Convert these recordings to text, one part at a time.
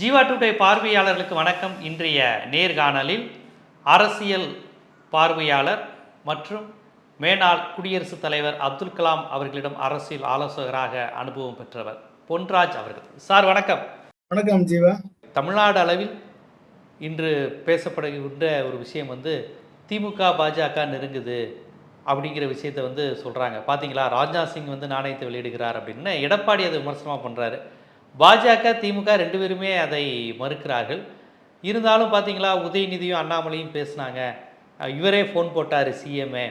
Jeeva today பார்வையாளர்களுக்கு வணக்கம். இன்றைய நேர்காணலில் அரசியல் பார்வையாளர் மற்றும் மேனாள் குடியரசுத் தலைவர் அப்துல் கலாம் அவர்களிடம் அரசியல் ஆலோசகராக அனுபவம் பெற்றவர் பொன்ராஜ் அவர்கள். சார் வணக்கம். வணக்கம் ஜீவா. தமிழ்நாடு அளவில் இன்று பேசப்படுகின்ற ஒரு விஷயம் வந்து திமுக பாஜக நெருங்குது அப்படிங்கிற விஷயத்தை வந்து சொல்கிறாங்க பார்த்தீங்களா ராஜ்நாத் சிங் வந்து நாணயத்தை வெளியிடுகிறார் அப்படின்னு. எடப்பாடி அதை விமர்சனமாக பண்ணுறாரு பாஜக திமுக ரெண்டு பேருமே அதை மறுக்கிறார்கள். இருந்தாலும் பார்த்தீங்களா உதயநிதியும் அண்ணாமலையும் பேசுனாங்க. இவரே ஃபோன் போட்டார் சிஎம்ஏ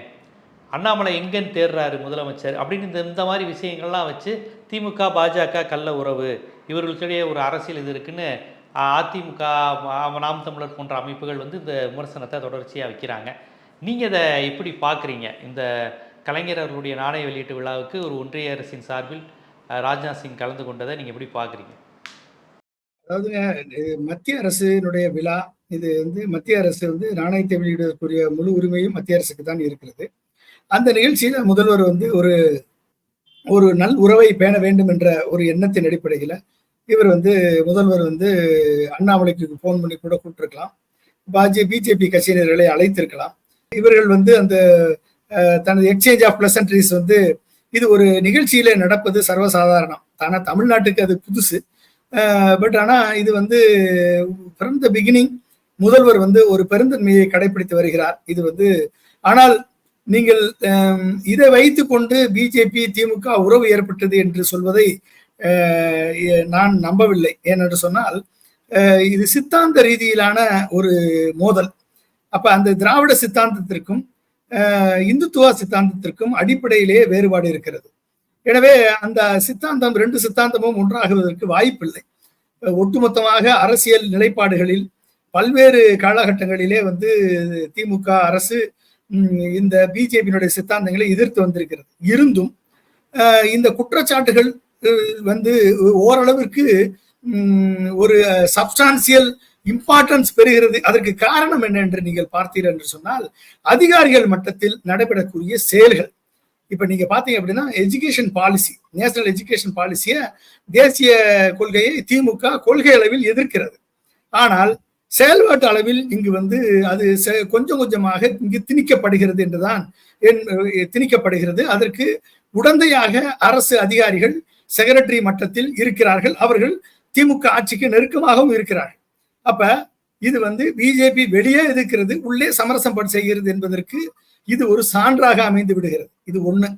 அண்ணாமலை எங்கேன்னு தேடுறாரு முதலமைச்சர் அப்படின்னு இந்த இந்த மாதிரி விஷயங்கள்லாம் வச்சு திமுக பாஜக கள்ள உறவு. இவர்களுக்கிடையே ஒரு அரசியல் இது இருக்குன்னு அதிமுக நாம் தமிழர் போன்ற அமைப்புகள் வந்து இந்த விமர்சனத்தை தொடர்ச்சியாக வைக்கிறாங்க. நீங்கள் இதை எப்படி பார்க்குறீங்க இந்த கலைஞர் அவர்களுடைய நாணய வெளியீட்டு விழாவுக்கு ஒரு ஒன்றிய அரசின் சார்பில் ராஜ்நாத் சிங் கலந்து கொண்டதை நீங்கள் எப்படி பார்க்குறீங்க? அதாவதுங்க மத்திய அரசினுடைய விழா இது வந்து மத்திய அரசு வந்து நாணயத்தை வெளியிடுவதற்குரிய முழு உரிமையும் மத்திய அரசுக்கு தான் இருக்கிறது. அந்த நிகழ்ச்சியில முதல்வர் வந்து ஒரு ஒரு நல் உறவை பேண வேண்டும் என்ற ஒரு எண்ணத்தின் அடிப்படையில் இவர் வந்து முதல்வர் வந்து அண்ணாமலைக்கு ஃபோன் பண்ணி கூட கூப்பிட்டுருக்கலாம். பாஜே பிஜேபி கட்சியினர்களை அழைத்திருக்கலாம். இவர்கள் வந்து அந்த தனது எக்ஸ்சேஞ்ச் ஆஃப் பிளசன்ட்ரிஸ் வந்து இது ஒரு நிகழ்ச்சியில நடப்பது சர்வசாதாரணம். ஆனா தமிழ்நாட்டுக்கு அது புதுசு. பட் ஆனா இது வந்து ஃப்ரம் த பிகினிங் முதல்வர் வந்து ஒரு பெருந்தன்மையை கடைபிடித்து வருகிறார். இது வந்து ஆனால் நீங்கள் இதை வைத்து கொண்டு பிஜேபி திமுக உறவு ஏற்பட்டது என்று சொல்வதை நான் நம்பவில்லை. ஏனென்று சொன்னால் இது சித்தாந்த ரீதியிலான ஒரு மோதல். அப்ப அந்த திராவிட சித்தாந்தத்திற்கும் இந்துத்துவ சித்தாந்தத்திற்கும் அடிப்படையிலேயே வேறுபாடு இருக்கிறது. எனவே அந்த சித்தாந்தம் ரெண்டு சித்தாந்தமும் ஒன்றாகுவதற்கு வாய்ப்பில்லை. ஒட்டுமொத்தமாக அரசியல் நிலைப்பாடுகளில் பல்வேறு காலகட்டங்களிலே வந்து திமுக அரசு இந்த பிஜேபியினுடைய சித்தாந்தங்களை எதிர்த்து வந்திருக்கிறது. இருந்தும் இந்த குற்றச்சாட்டுகள் வந்து ஓரளவிற்கு ஒரு சப்ஸ்டான்சியல் இம்பார்ட்டன்ஸ் பெறுகிறது. அதற்கு காரணம் என்ன என்று நீங்கள் பார்த்தீர்கள் என்று சொன்னால் அதிகாரிகள் மட்டத்தில் நடைபெறக்கூடிய செயல்கள். இப்ப நீங்க பாத்தீங்க அப்படின்னா எஜுகேஷன் பாலிசி நேஷனல் எஜுகேஷன் பாலிசிய தேசிய கொள்கையை திமுக கொள்கை அளவில் எதிர்க்கிறது. ஆனால் செயல்பாட்டு அளவில் இங்கு வந்து அது செ- கொஞ்சம் கொஞ்சமாக இங்கு திணிக்கப்படுகிறது என்றுதான் என்- திணிக்கப்படுகிறது. அதற்கு உடந்தையாக அரசு அதிகாரிகள் செக்ரட்டரி மட்டத்தில் இருக்கிறார்கள். அவர்கள் திமுக ஆட்சிக்கு நெருக்கமாகவும் இருக்கிறார்கள். அப்ப இது வந்து பிஜேபி வெளியே எதிர்க்கிறது உள்ளே சமரசம் செய்கிறது என்பதற்கு இது ஒரு சான்றாக அமைந்து விடுகிறது. இது ஒண்ணு.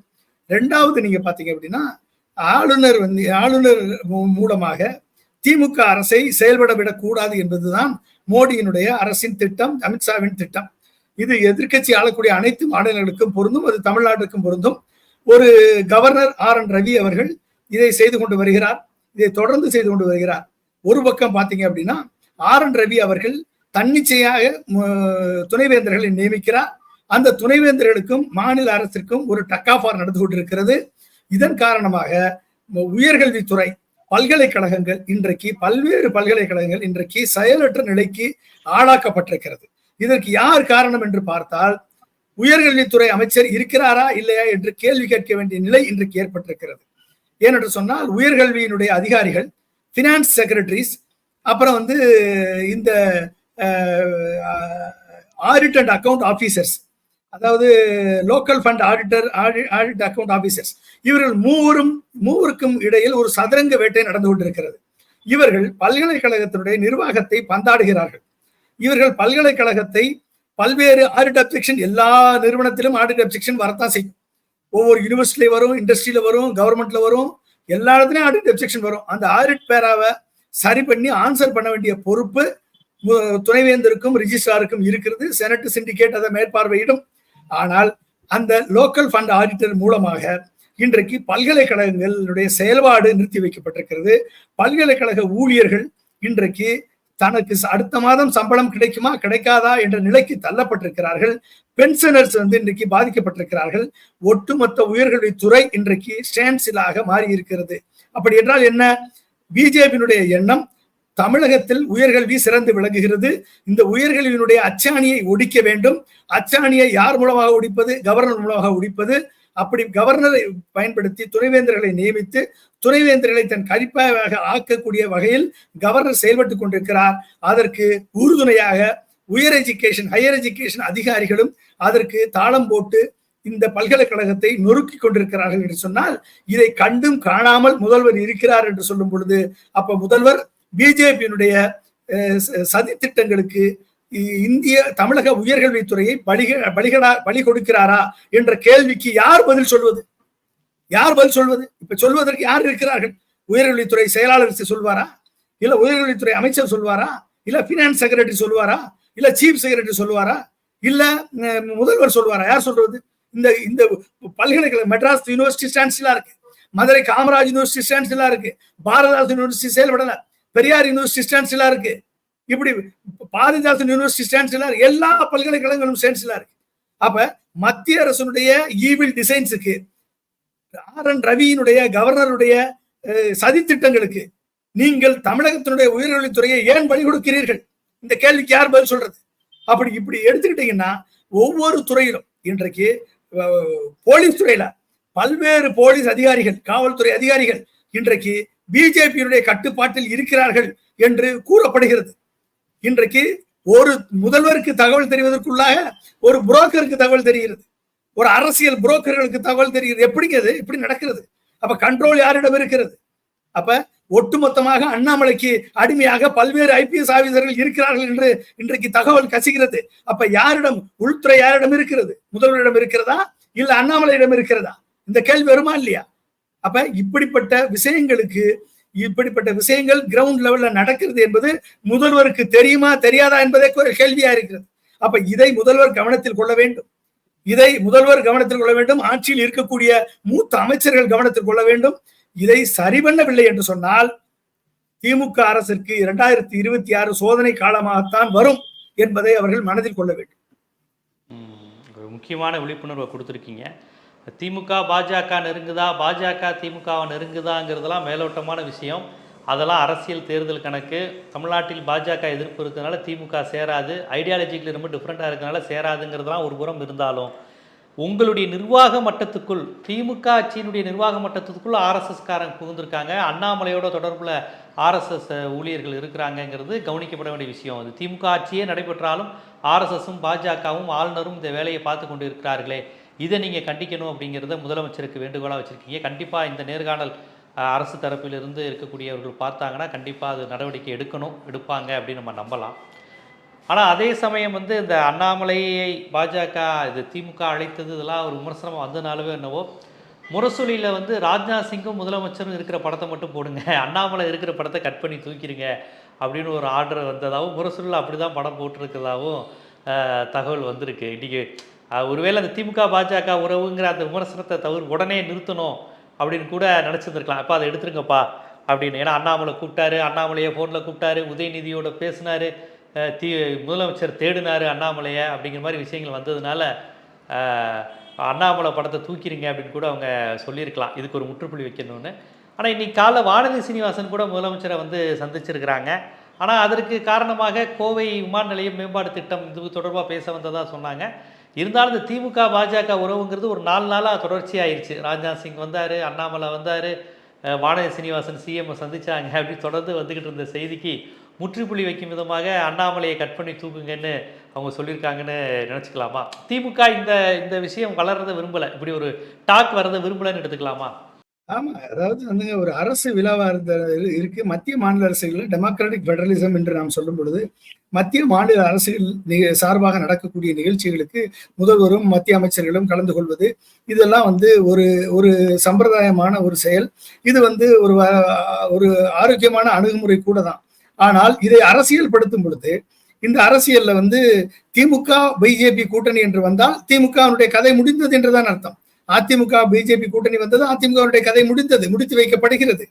ரெண்டாவது நீங்க பாத்தீங்க அப்படின்னா ஆளுநர் வந்து ஆளுநர் மூ- மூலமாக திமுக அரசை செயல்பட விடக்கூடாது என்பதுதான் மோடியினுடைய அரசின் திட்டம் அமித்ஷாவின் திட்டம். இது எதிர்க்கட்சி ஆளக்கூடிய அனைத்து மாநிலங்களுக்கும் பொருந்தும் அது தமிழ்நாட்டுக்கும் பொருந்தும். ஒரு கவர்னர் ஆர் என் ரவி அவர்கள் இதை செய்து கொண்டு வருகிறார். இதை தொடர்ந்து செய்து கொண்டு வருகிறார். ஒரு பக்கம் பாத்தீங்க அப்படின்னா ஆர் என் ரவி அவர்கள் தன்னிச்சையாக துணைவேந்தர்களை நியமிக்கிறார். அந்த துணைவேந்தர்களுக்கும் மாநில அரசிற்கும் ஒரு டக்காஃபார் நடந்து கொண்டிருக்கிறது. இதன் காரணமாக உயர்கல்வித்துறை பல்கலைக்கழகங்கள் இன்றைக்கு பல்வேறு பல்கலைக்கழகங்கள் இன்றைக்கு செயலற்ற நிலைக்கு ஆளாக்கப்பட்டிருக்கிறது. இதற்கு யார் காரணம் என்று பார்த்தால் உயர்கல்வித்துறை அமைச்சர் இருக்கிறாரா இல்லையா என்று கேள்வி கேட்க வேண்டிய நிலை இன்றைக்கு ஏற்பட்டிருக்கிறது. ஏனென்று சொன்னால் உயர்கல்வியினுடைய அதிகாரிகள் பினான்ஸ் செக்ரட்டரிஸ் அப்புறம் வந்து இந்த ஆடிட் அண்ட் அக்கவுண்ட் ஆஃபீஸர்ஸ் அதாவது local fund auditor audit account officers இவர்கள் மூவரும் மூவருக்கும் இடையில் ஒரு சதுரங்க வேட்டை நடந்து கொண்டிருக்கிறது. இவர்கள் பல்கலைக்கழகத்தினுடைய நிர்வாகத்தை பந்தாடுகிறார்கள். இவர்கள் பல்கலைக்கழகத்தை பல்வேறு ஆடிட் அப்செக்ஷன் எல்லா நிறுவனத்திலும் ஆடிட் அப்செக்ஷன் வரத்தான் செய்யும். ஒவ்வொரு யூனிவர்சிட்டியில வரும் இண்டஸ்ட்ரியில வரும் கவர்மெண்ட்ல வரும் எல்லா இடத்துலையும் ஆடிட் அப்செக்ஷன் வரும். அந்த ஆடிட் பேராவை சரி பண்ணி ஆன்சர் பண்ண வேண்டிய பொறுப்பு துணைவேந்தருக்கும் ரிஜிஸ்ட்ராருக்கும் இருக்கிறது. செனட் சிண்டிகேட் அதை மேற்பார்வையிடும். ஆனால் அந்த லோக்கல் ஃபண்ட் ஆடிட்டர் மூலமாக இன்றைக்கு பல்கலைக்கழகங்களுடைய செயல்பாடு நிறுத்தி வைக்கப்பட்டிருக்கிறது. பல்கலைக்கழக ஊழியர்கள் இன்றைக்கு தனக்கு அடுத்த மாதம் சம்பளம் கிடைக்குமா கிடைக்காதா என்ற நிலைக்கு தள்ளப்பட்டிருக்கிறார்கள். பென்ஷனர்ஸ் வந்து இன்றைக்கு பாதிக்கப்பட்டிருக்கிறார்கள். ஒட்டுமொத்த உயர்கல்வித்துறை இன்றைக்கு ஸ்டான்சிலாக மாறி இருக்கிறது அப்படி என்றால் என்ன? பிஜேபியினுடைய எண்ணம் தமிழகத்தில் உயர்கல்வி சிறந்து விளங்குகிறது. இந்த உயர்கல்வியினுடைய அச்சாணியை ஒடிக்க வேண்டும். அச்சாணியை யார் மூலமாக ஒடிப்பது? கவர்னர் மூலமாக ஒடிப்பது? அப்படி கவர்னரை பயன்படுத்தி துணைவேந்தர்களை நியமித்து துணைவேந்தர்களை தன் கழிப்பாக ஆக்கக்கூடிய வகையில் கவர்னர் செயல்பட்டுக் கொண்டிருக்கிறார். அதற்கு உறுதுணையாக உயர் எஜுகேஷன் ஹையர் எஜுகேஷன் அதிகாரிகளும் அதற்கு தாளம் போட்டு இந்த பல்கலைக்கழகத்தை நொறுக்கி கொண்டிருக்கிறார்கள் என்று சொன்னால் இதை கண்டும் காணாமல் முதல்வர் இருக்கிறார் என்று சொல்லும் பொழுது அப்ப முதல்வர் பிஜேபியினுடைய சதி திட்டங்களுக்கு இந்திய தமிழக உயர்கல்வித்துறையை பலிக பலிகடா பலி கொடுக்கிறாரா என்ற கேள்விக்கு யார் பதில் சொல்வது? யார் பதில் சொல்வது? இப்ப சொல்வதற்கு யார் இருக்கிறார்கள்? உயர்கல்வித்துறை செயலாளர் சொல்வாரா? இல்ல உயர்கல்வித்துறை அமைச்சர் சொல்வாரா? இல்ல பினான்ஸ் செக்ரட்டரி சொல்வாரா? இல்ல சீஃப் செக்ரட்டரி சொல்லுவாரா இல்ல முதல்வர் சொல்வாரா? யார் சொல்றது? இந்த இந்த பல்கலைக்கழக மெட்ராஸ் யூனிவர்சிட்டி ஸ்டாண்ட்ஸ்லாம் இருக்கு. மதுரை காமராஜ் யூனிவர்சிட்டி ஸ்டாண்ட்ஸ்லாம் இருக்கு. பாரதாசன் யூனிவர்சிட்டி செயல்படல. பெரியார் யூனிவர்சிட்டி ஸ்டாண்ட்ஸ்லாம் இருக்கு. இப்படி பாரதிதாசன் யூனிவர்சிட்டி ஸ்டாண்ட்ஸ்லாம் இருக்கு. எல்லா பல்கலைக்கழகங்களும் ஸ்டாண்ட்ஸ்லாம் இருக்கு. அப்ப மத்திய அரசனுடைய ஈவில் டிசைன்ஸுக்கு ஆர் என் ரவியினுடைய கவர்னருடைய சதித்திட்டங்களுக்கு நீங்கள் தமிழகத்தினுடைய உயர்கல்வித்துறையை ஏன் பலி கொடுக்கிறீர்கள்? இந்த கேள்விக்கு யார் பதில் சொல்றது? அப்படி இப்படி எடுத்துக்கிட்டீங்கன்னா ஒவ்வொரு துறையிலும் இன்றைக்கு போலீஸ் துறையில பல்வேறு போலீஸ் அதிகாரிகள் காவல்துறை அதிகாரிகள் இன்றைக்கு பிஜேபியினுடைய கட்டுப்பாட்டில் இருக்கிறார்கள் என்று கூறப்படுகிறது. இன்றைக்கு ஒரு முதல்வருக்கு தகவல் தெரிவதற்குள்ளாக ஒரு புரோக்கருக்கு தகவல் தெரிகிறது. ஒரு அரசியல் புரோக்கர்களுக்கு தகவல் தெரிகிறது. எப்படிங்க அது நடக்கிறது? அப்ப கண்ட்ரோல் யாரிடம் இருக்கிறது? அப்ப ஒட்டுமொத்தமாக அண்ணாமலைக்கு அடிமையாக பல்வேறு ஐபிஎஸ் ஆபீசர்கள் இருக்கிறார்கள் என்று இன்றைக்கு தகவல் கசிகிறது. அப்ப யாரிடம் உள்துறை யாரிடம் இருக்கிறது? முதல்வரிடம் இருக்கிறதா? இல்ல அண்ணாமலையிடம் இருக்கிறதா? இந்த கேள்வி வருமா இல்லையா? அப்ப இப்படிப்பட்ட விஷயங்களுக்கு இப்படிப்பட்ட விஷயங்கள் கிரவுண்ட் லெவல்ல நடக்கிறது என்பது முதல்வருக்கு தெரியுமா தெரியாதா என்பதே கேள்வியா இருக்கிறது. அப்ப இதை முதல்வர் கவனத்தில் கொள்ள வேண்டும். இதை முதல்வர் கவனத்தில் கொள்ள வேண்டும். ஆட்சியில் இருக்கக்கூடிய மூத்த அமைச்சர்கள் கவனத்தில் கொள்ள வேண்டும். இதை சரி பண்ணவில்லை என்று சொன்னால் திமுக அரசிற்கு இரண்டாயிரத்தி இருபத்தி ஆறு சோதனை காலமாகத்தான் வரும் என்பதை அவர்கள் மனதில் கொள்ள வேண்டும். ஒரு முக்கியமான விழிப்புணர்வை கொடுத்துருக்கீங்க. திமுக பாஜக நெருங்குதா? பாஜக திமுகவை நெருங்குதாங்கிறதுலாம் மேலோட்டமான விஷயம். அதெல்லாம் அரசியல் தேர்தல் கணக்கு. தமிழ்நாட்டில் பாஜக எதிர்ப்பு இருக்கிறதுனால திமுக சேராது. ஐடியாலஜிக்கில் ரொம்ப டிஃப்ரெண்ட்டாக இருக்கிறதுனால சேராதுங்கிறதுலாம் ஒரு புறம் இருந்தாலும் உங்களுடைய நிர்வாக மட்டத்துக்குள் திமுக ஆட்சியினுடைய நிர்வாக மட்டத்துக்குள் ஆர்எஸ்எஸ்காரங்க புகுந்திருக்காங்க. அண்ணாமலையோட தொடர்பில் ஆர்எஸ்எஸ் ஊழியர்கள் இருக்கிறாங்கங்கிறது கவனிக்கப்பட வேண்டிய விஷயம். அது திமுக ஆட்சியே நடைபெற்றாலும் ஆர்எஸ்எஸும் பாஜகவும் ஆளுநரும் இந்த வேலையை பார்த்து கொண்டு இருக்கிறார்களே இதை நீங்கள் கண்டிக்கணும் அப்படிங்கிறத முதலமைச்சருக்கு வேண்டுகோளாக வச்சுருக்கீங்க. கண்டிப்பாக இந்த நேர்காணல் அரசு தரப்பிலிருந்து இருக்கக்கூடியவர்கள் பார்த்தாங்கன்னா கண்டிப்பாக அது நடவடிக்கை எடுக்கணும் எடுப்பாங்க அப்படின்னு நம்ம நம்பலாம். ஆனால் அதே சமயம் வந்து இந்த அண்ணாமலையை பாஜக இது திமுக அழைத்தது இதெல்லாம் ஒரு விமர்சனமாக வந்ததுனாலவே என்னவோ முரசொலியில் வந்து ராஜ்நாத் சிங்கும் முதலமைச்சரும் இருக்கிற படத்தை மட்டும் போடுங்க அண்ணாமலை இருக்கிற படத்தை கட் பண்ணி தூக்கிடுங்க அப்படின்னு ஒரு ஆர்டர் வந்ததாகவும் முரசொலியில் அப்படி தான் படம் போட்டிருக்கிறதாகவும் தகவல் வந்திருக்கு. இன்றைக்கி ஒருவேளை அந்த திமுக பாஜக உறவுங்கிற அந்த விமர்சனத்தை தவிர உடனே நிறுத்தணும் அப்படின்னு கூட நினச்சிருந்துருக்கலாம். அப்போ அதை எடுத்துருங்கப்பா அப்படின்னு. ஏன்னா அண்ணாமலை கூப்பிட்டாரு அண்ணாமலையை ஃபோனில் கூப்பிட்டாரு உதயநிதியோட பேசினார். தீ முதலமைச்சர் தேடினார் அண்ணாமலையை அப்படிங்கிற மாதிரி விஷயங்கள் வந்ததுனால அண்ணாமலை படத்தை தூக்கிடுங்க அப்படின்னு கூட அவங்க சொல்லியிருக்கலாம். இதுக்கு ஒரு முற்றுப்புள்ளி வைக்கணும்னு. ஆனால் இன்றைக்கி காலைல வானதி சீனிவாசன் கூட முதலமைச்சரை வந்து சந்திச்சிருக்கிறாங்க. ஆனால் அதற்கு காரணமாக கோவை விமான நிலைய மேம்பாடு திட்டம் இது தொடர்பாக பேச வந்ததாக சொன்னாங்க. இருந்தாலும் இந்த திமுக பாஜக உறவுங்கிறது ஒரு நாலு நாளாக தொடர்ச்சி ஆயிடுச்சு ராஜ்நாத் சிங் வந்தார் அண்ணாமலை வந்தார் வானதி சீனிவாசன் சிஎம் சந்திச்சாங்க அப்படி தொடர்ந்து வந்துக்கிட்டு இருந்த செய்திக்கு முற்றுப்புள்ளி வைக்கும் விதமாக அண்ணாமலையை கட் பண்ணி தூக்குங்கன்னு அவங்க சொல்லியிருக்காங்கன்னு நினச்சிக்கலாமா? திமுக இந்த இந்த விஷயம் வளர்றதை விரும்பலை. இப்படி ஒரு டாக் வர்றதை விரும்பலைன்னு எடுத்துக்கலாமா? ஆமா அதாவது வந்துங்க ஒரு அரசு விழாவா இருந்த இருக்கு. மத்திய மாநில அரசுகளில் டெமோக்ராட்டிக் பெடரலிசம் என்று நாம் சொல்லும் பொழுது மத்திய மாநில அரசுகள் சார்பாக நடக்கக்கூடிய நிகழ்ச்சிகளுக்கு முதல்வரும் மத்திய அமைச்சர்களும் கலந்து கொள்வது இதெல்லாம் வந்து ஒரு ஒரு சம்பிரதாயமான ஒரு செயல். இது வந்து ஒரு ஒரு ஆரோக்கியமான அணுகுமுறை கூட தான். ஆனால் இதை அரசியல் படுத்தும் பொழுது இந்த அரசியல்ல வந்து திமுக பிஜேபி கூட்டணி என்று வந்தால் திமுகவுடைய கதை முடிந்தது என்றுதான் அர்த்தம். அதிமுக பிஜேபி கூட்டணி வந்தது அதிமுகவுடைய கதை முடிந்தது முடித்து வைக்கப்படுகிறது.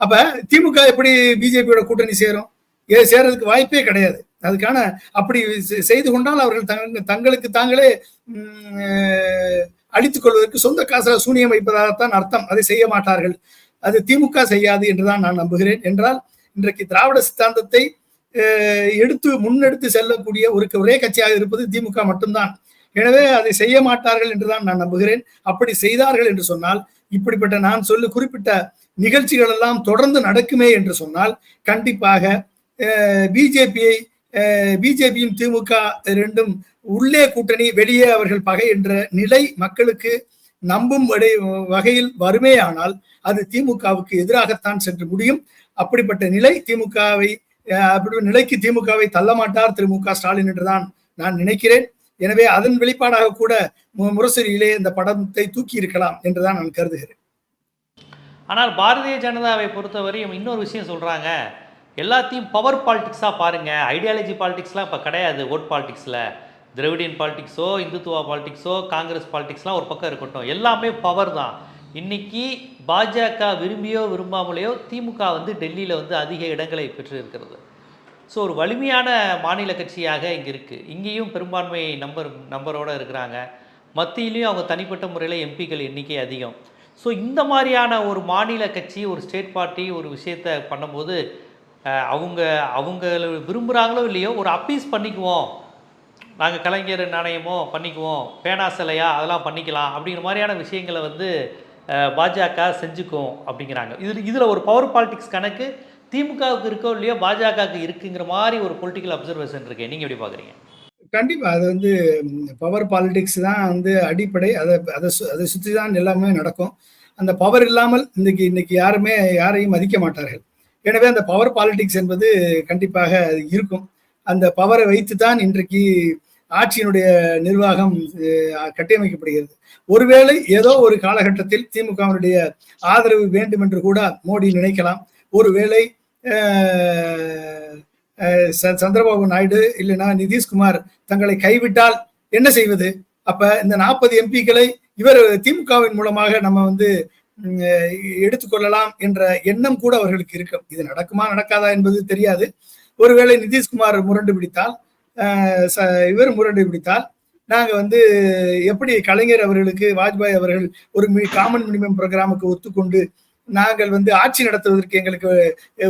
அப்ப திமுக எப்படி பிஜேபியோட கூட்டணி சேரும்? இதை சேர்றதுக்கு வாய்ப்பே கிடையாது. அதுக்கான அப்படி செய்து கொண்டால் அவர்கள் தங்களுக்கு தாங்களே அழித்துக் கொள்வதற்கு சொந்த காசுல சூனியம் வைப்பதாகத்தான் அர்த்தம். அதை செய்ய மாட்டார்கள். அது திமுக செய்யாது என்றுதான் நான் நம்புகிறேன். என்றால் இன்றைக்கு திராவிட சித்தாந்தத்தை எடுத்து முன்னெடுத்து செல்லக்கூடிய ஒரு ஒரே கட்சியாக இருப்பது திமுக மட்டும்தான். எனவே அதை செய்ய மாட்டார்கள் என்றுதான் நான் நம்புகிறேன். அப்படி செய்தார்கள் என்று சொன்னால் இப்படிப்பட்ட நான் சொல்லு குறிப்பிட்ட நிகழ்ச்சிகள் எல்லாம் தொடர்ந்து நடக்குமே என்று சொன்னால் கண்டிப்பாக பிஜேபியை பிஜேபியும் திமுக ரெண்டும் உள்ளே கூட்டணி வெளியே அவர்கள் பகை என்ற நிலை மக்களுக்கு நம்பும் வகையில் வருமேயானால் அது திமுகவுக்கு எதிராகத்தான் சென்று முடியும். அப்படிப்பட்ட நிலை திமுகவை அப்படி நிலைக்கு திமுகவை தள்ள மாட்டார் திரு மு க. ஸ்டாலின் என்றுதான் நான் நினைக்கிறேன். எனவே அதன் வெளிப்பாடாக கூட முரசொலியிலே இந்த படத்தை தூக்கி இருக்கலாம் என்றுதான் நான் கருதுகிறேன். ஆனால் பாரதிய ஜனதாவை பொறுத்தவரையும் இன்னொரு விஷயம் சொல்றாங்க. எல்லாத்தையும் பவர் பாலிடிக்ஸாக பாருங்க. ஐடியாலஜி பாலிடிக்ஸ்லாம் இப்போ கிடையாது. ஓட் பாலிடிக்ஸில் திரவிடியன் பாலிடிக்ஸோ இந்துத்துவா பாலிடிக்ஸோ காங்கிரஸ் பாலிடிக்ஸ்லாம் ஒரு பக்கம் இருக்கட்டும். எல்லாமே பவர் தான். இன்னைக்கு பாஜக விரும்பியோ விரும்பாமலையோ திமுக வந்து டெல்லியில் வந்து அதிக இடங்களை பெற்று இருக்கிறது ஸோ ஒரு வலிமையான மாநில கட்சியாக இங்கே இருக்குது இங்கேயும் பெரும்பான்மை நம்பர் நம்பரோடு இருக்கிறாங்க. மத்தியிலையும் அவங்க தனிப்பட்ட முறையில் எம்பிக்கள் எண்ணிக்கை அதிகம். ஸோ இந்த மாதிரியான ஒரு மாநில கட்சி ஒரு ஸ்டேட் பார்ட்டி ஒரு விஷயத்தை பண்ணும்போது அவங்க அவங்க விரும்புகிறாங்களோ இல்லையோ ஒரு அப்பீஸ் பண்ணிக்குவோம். நாங்கள் கலைஞர் நாணயமோ பண்ணிக்குவோம். பேனா சிலையா அதெல்லாம் பண்ணிக்கலாம் அப்படிங்கிற மாதிரியான விஷயங்களை வந்து பாஜக செஞ்சுக்கும் அப்படிங்கிறாங்க. இதில் இதில் ஒரு பவர் பாலிடிக்ஸ் கணக்கு திமுகவுக்கு இருக்கோ இல்லையோ பாஜகவுக்கு இருக்குங்கிற மாதிரி ஒரு பொலிட்டிக்கல் அப்சர்வேஷன் இருக்கு. நீங்கள் எப்படி பார்க்குறீங்க? கண்டிப்பா அது வந்து பவர் பாலிடிக்ஸ் தான் வந்து அடிப்படை. அதை அதை அதை சுற்றி தான் எல்லாமே நடக்கும். அந்த பவர் இல்லாமல் இன்னைக்கு இன்னைக்கு யாருமே யாரையும் மதிக்க மாட்டார்கள். எனவே அந்த பவர் பாலிடிக்ஸ் என்பது கண்டிப்பாக இருக்கும். அந்த பவரை வைத்து தான் இன்றைக்கு ஆட்சியினுடைய நிர்வாகம் கட்டியமைக்கப்படுகிறது. ஒருவேளை ஏதோ ஒரு காலகட்டத்தில் திமுகவினுடைய ஆதரவு வேண்டும் என்று கூட மோடி நினைக்கலாம். ஒருவேளை சந்திரபாபு நாயுடு இல்லைன்னா நிதிஷ்குமார் தங்களை கைவிட்டால் என்ன செய்வது? அப்ப இந்த நாற்பது எம்பிக்களை இவர் திமுகவின் மூலமாக நம்ம வந்து எடுத்துக்கொள்ளலாம் என்ற எண்ணம் கூட அவர்களுக்கு இருக்கும். இது நடக்குமா நடக்காதா என்பது தெரியாது. ஒருவேளை நிதிஷ்குமார் முரண்டு பிடித்தால் இவர் முரண்டு பிடித்தால் நாங்க வந்து எப்படி கலைஞர் அவர்களுக்கு வாஜ்பாய் அவர்கள் ஒரு காமன் மினிமம் ப்ரோக்ராமுக்கு ஒத்துக்கொண்டு நாங்கள் வந்து ஆட்சி நடத்துவதற்கு எங்களுக்கு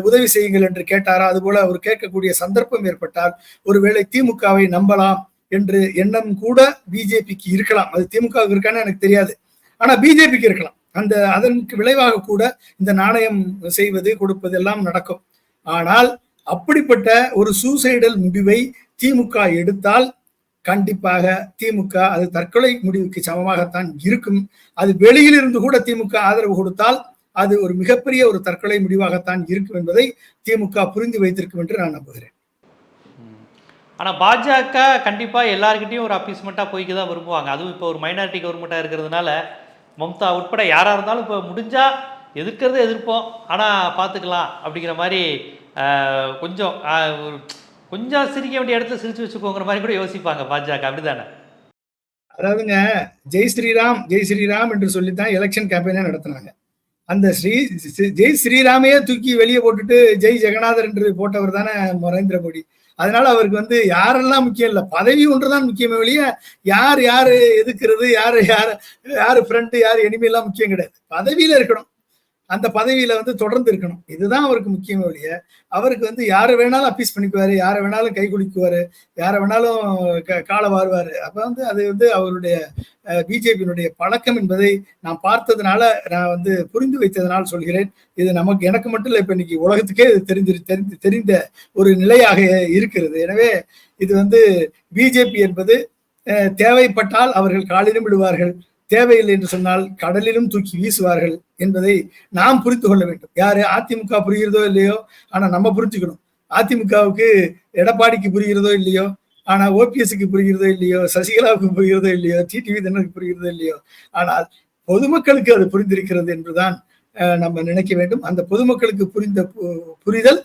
உதவி செய்யுங்கள் என்று கேட்டாரா? அதுபோல அவர் கேட்கக்கூடிய சந்தர்ப்பம் ஏற்பட்டால் ஒருவேளை திமுகவை நம்பலாம் என்று எண்ணம் கூட பிஜேபிக்கு இருக்கலாம். அது திமுக இருக்கான்னு எனக்கு தெரியாது. ஆனா பிஜேபிக்கு இருக்கலாம். அந்த அதற்கு விளைவாக கூட இந்த நாணயம் செய்வது கொடுப்பது எல்லாம் நடக்கும். ஆனால் அப்படிப்பட்ட ஒரு சூசைடல் முடிவை திமுக எடுத்தால் கண்டிப்பாக திமுக அது தற்கொலை முடிவுக்கு சமமாகத்தான் இருக்கும். அது வெளியிலிருந்து கூட திமுக ஆதரவு கொடுத்தால் அது ஒரு மிகப்பெரிய ஒரு தற்கொலை முடிவாகத்தான் இருக்கும் என்பதை திமுக புரிந்து வைத்திருக்கும் என்று நான் நம்புகிறேன். ஆனால் பாஜக கண்டிப்பாக எல்லாருக்கிட்டையும் ஒரு அப்பீஸ்மெண்ட்டாக போய்க்கு தான் விரும்புவாங்க. அதுவும் இப்போ ஒரு மைனாரிட்டி கவர்மெண்ட்டாக இருக்கிறதுனால மம்தா உட்பட யாராக இருந்தாலும் இப்போ முடிஞ்சால் எதிர்க்கிறத எதிர்ப்போம். ஆனால் பார்த்துக்கலாம் அப்படிங்கிற மாதிரி கொஞ்சம் கொஞ்சம் சிரிக்க வேண்டிய இடத்துல சிரிச்சு வச்சுக்கோங்கிற மாதிரி கூட யோசிப்பாங்க பாஜக அப்படிதானே? அதாவதுங்க ஜெய் ஸ்ரீராம் ஜெய் ஸ்ரீராம் என்று சொல்லித்தான் எலெக்ஷன் கேம்பெயினே நடத்தினாங்க. அந்த ஸ்ரீ ஜெய் ஸ்ரீராமையே தூக்கி வெளியே போட்டுட்டு ஜெய் ஜெகநாதர் என்று போட்டவர் தானே நரேந்திர மோடி. அதனால அவருக்கு வந்து யாரெல்லாம் முக்கியம் இல்லை பதவி ஒன்றுதான் முக்கியமே வெளிய யார் யார் எதுக்குறது யார் யார் யார் ஃப்ரெண்டு யார் எனிமையெல்லாம் முக்கியம் கிடையாது. பதவியில இருக்கணும். அந்த பதவியில வந்து தொடர்ந்து இருக்கணும். இதுதான் அவருக்கு முக்கியமே ஒழிய அவருக்கு வந்து யாரை வேணாலும் அப்பீஸ் பண்ணிக்குவாரு யாரை வேணாலும் கை குளிக்குவாரு யாரை வேணாலும் காலை வாருவாரு. அப்ப வந்து அது வந்து அவருடைய பிஜேபியினுடைய பழக்கம் என்பதை நான் பார்த்ததுனால நான் வந்து புரிந்து வைத்ததனால் சொல்கிறேன். இது நமக்கு எனக்கு மட்டும் இல்லை இப்ப இன்னைக்கு உலகத்துக்கே இது தெரிஞ்சு தெரிந்து தெரிந்த ஒரு நிலையாக இருக்கிறது. எனவே இது வந்து பிஜேபி என்பது தேவைப்பட்டால் அவர்கள் காலிலும் விடுவார்கள். தேவையில்லை என்று சொன்னால் கடலிலும் தூக்கி வீசுவார்கள் என்பதை நாம் புரிந்து கொள்ள வேண்டும். யாரு? அதிமுக புரிகிறதோ இல்லையோ? ஆனா நம்ம புரிஞ்சுக்கணும். அதிமுகவுக்கு எடப்பாடிக்கு புரிகிறதோ இல்லையோ? ஆனா ஓபிஎஸ்க்கு புரிகிறதோ இல்லையோ? சசிகலாவுக்கு புரிகிறதோ இல்லையோ? டிடிவி தினருக்கு புரிகிறதோ இல்லையோ? ஆனால் பொதுமக்களுக்கு அது புரிந்திருக்கிறது என்றுதான் நம்ம நினைக்க வேண்டும். அந்த பொதுமக்களுக்கு புரிந்த புரிதல்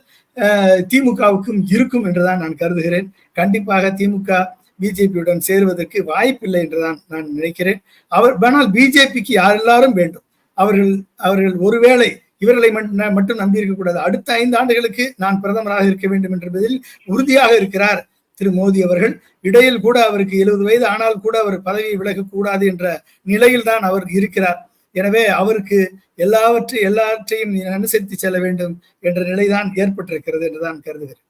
திமுகவுக்கும் இருக்கும் என்றுதான் நான் கருதுகிறேன். கண்டிப்பாக திமுக பிஜேபியுடன் சேருவதற்கு வாய்ப்பில்லை என்றுதான் நான் நினைக்கிறேன். அவர் ஆனால் பிஜேபிக்கு யாரெல்லாரும் வேண்டும். அவர்கள் அவர்கள் ஒருவேளை இவர்களை மட்டும் நம்பி இருக்கக்கூடாது அடுத்த ஐந்து ஆண்டுகளுக்கு நான் பிரதமராக இருக்க வேண்டும் என்பதில் உறுதியாக இருக்கிறார் திரு மோடி அவர்கள். இடையில் கூட அவருக்கு எழுபது வயது ஆனால் கூட அவர் பதவியை விலகக்கூடாது என்ற நிலையில் தான் அவர் இருக்கிறார். எனவே அவருக்கு எல்லாவற்றையும் எல்லாவற்றையும் அனுசரித்து செல்ல வேண்டும் என்ற நிலைதான் ஏற்பட்டிருக்கிறது என்றுதான் கருதுகிறேன்.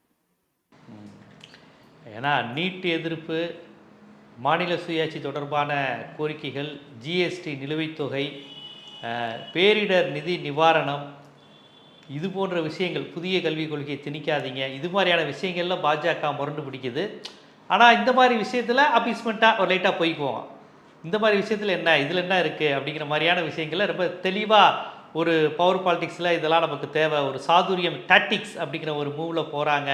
ஏன்னா நீட் எதிர்ப்பு மாநில சுயாட்சி தொடர்பான கோரிக்கைகள் ஜிஎஸ்டி நிலுவைத் தொகை பேரிடர் நிதி நிவாரணம் இது போன்ற விஷயங்கள் புதிய கல்விக் கொள்கையை திணிக்காதீங்க. இது மாதிரியான விஷயங்கள்ல பாஜக முரண்டு பிடிக்குது. ஆனால் இந்த மாதிரி விஷயத்தில் அப்பீஸ்மெண்ட்டாக ஒரு லைட்டாக போய்க்குவோம். இந்த மாதிரி விஷயத்தில் என்ன இதில் என்ன இருக்குது அப்படிங்கிற மாதிரியான விஷயங்களை ரொம்ப தெளிவாக ஒரு பவர் பாலிட்டிக்ஸில் இதெல்லாம் நமக்கு தேவை. ஒரு சாதுரியம் டாட்டிக்ஸ் அப்படிங்கிற ஒரு மூவில் போகிறாங்க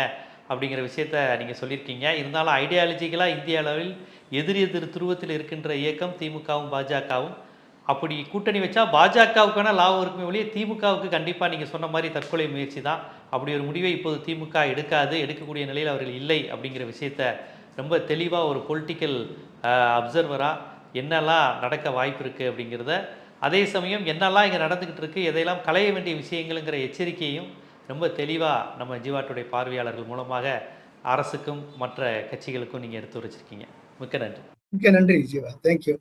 அப்படிங்கிற விஷயத்த நீங்கள் சொல்லியிருக்கீங்க. இருந்தாலும் ஐடியாலஜிக்கலாக இந்திய அளவில் எதிர் எதிர் துருவத்தில் இருக்கின்ற இயக்கம் திமுகவும் பாஜகவும். அப்படி கூட்டணி வச்சா பாஜகவுக்கான லாபம் இருக்குமே ஒழிய திமுகவுக்கு கண்டிப்பாக நீங்கள் சொன்ன மாதிரி தற்கொலை முயற்சி தான். அப்படி ஒரு முடிவை இப்போது திமுக எடுக்காது எடுக்கக்கூடிய நிலையில் அவர்கள் இல்லை அப்படிங்கிற விஷயத்த ரொம்ப தெளிவாக ஒரு பொலிட்டிக்கல் அப்சர்வராக என்னெல்லாம் நடக்க வாய்ப்பு இருக்குது அப்படிங்கிறத. அதே சமயம் என்னெல்லாம் இங்கே நடந்துக்கிட்டு இருக்குது எதையெல்லாம் களைய வேண்டிய விஷயங்களுங்கிற எச்சரிக்கையும் ரொம்ப தெளிவாக நம்ம ஜீவாட்டுடைய பார்வையாளர்கள் மூலமாக அரசுக்கும் மற்ற கட்சிகளுக்கும் நீங்கள் எடுத்து வச்சிருக்கீங்க. மிக்க நன்றி. மிக்க நன்றி ஜீவா. தேங்க்யூ